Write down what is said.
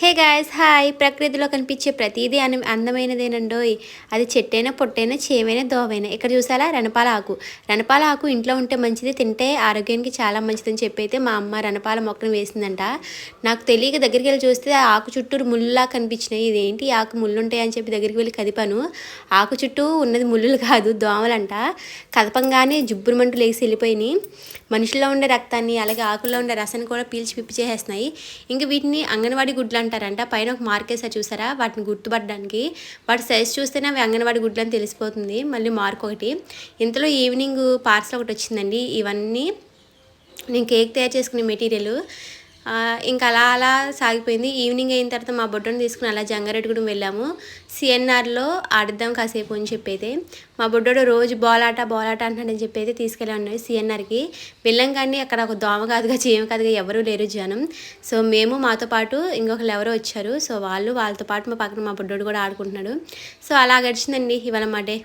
Hey guys hi. ప్రకృతిలో కనిపించే ప్రతిదీ అన అందమైనదేనండోయ్. అది చెట్టైనా పొట్టైనా చేమైనా దోవైనా. ఇక్కడ చూసారా? రణపాల ఆకు. రణపాల ఆకు ఇంట్లో ఉంటే మంచిది తింటే ఆరోగ్యానికి చాలా మంచిదని చెప్పి అయితే మా అమ్మ రణపాల మొక్కను వేసిందంట. నాకు తెలియక దగ్గరికి వెళ్ళి చూస్తే ఆ ఆకు చుట్టూ ముళ్ళులా కనిపించినాయి. ఇదేంటి? ఆకు ముళ్ళు ఉంటాయని చెప్పి దగ్గరికి వెళ్ళి కదిపాను. ఆకు చుట్టూ ఉన్నది ముళ్ళులు కాదు దోమలంట. కదపంగానే జుబ్బురు మంటలు లేసి వెళ్ళిపోయినాయి. మనుషుల్లో ఉండే రక్తాన్ని అలాగే ఆకుల్లో ఉండే రసాన్ని కూడా పీల్చి పిప్పి చేసేస్తున్నాయి. ఇంకా వీటిని అంగన్వాడీ గుడ్లు అంటారంట. పైన ఒక మార్కేసా చూసారా? వాటిని గుర్తుపడడానికి వాటి సైజ్ చూస్తేనే అవి అంగన్వాడి గుడ్లు అని తెలిసిపోతుంది. మళ్ళీ మార్క్ ఒకటి. ఇంతలో ఈవినింగ్ పార్సల్ ఒకటి వచ్చిందండి. ఇవన్నీ నేను కేక్ తయారు చేసుకునే మెటీరియల్. ఇంకా అలా అలా సాగిపోయింది. ఈవినింగ్ అయిన తర్వాత మా బొడ్డను తీసుకుని అలా జంగారెడ్డిగూడెం వెళ్ళాము. సిఎన్ఆర్లో ఆడిద్దాం కాసేపు అని చెప్పైతే మా బొడ్డోడు రోజు బాల్ ఆట బాల్ ఆట అంటాడని చెప్పి అయితే తీసుకెళ్ళాను సిఎన్ఆర్కి. వెళ్ళాం కానీ అక్కడ ఒక దోమ కాదుగా చేయం కాదుగా ఎవరూ లేరు జనం. సో మేము మాతో పాటు ఇంకొకరు ఎవరో వచ్చారు. సో వాళ్ళు వాళ్ళతో పాటు మా పక్కన మా బొడ్డోడు కూడా ఆడుకుంటున్నాడు. సో అలా గడిచిందండి ఇవాళ మా డే.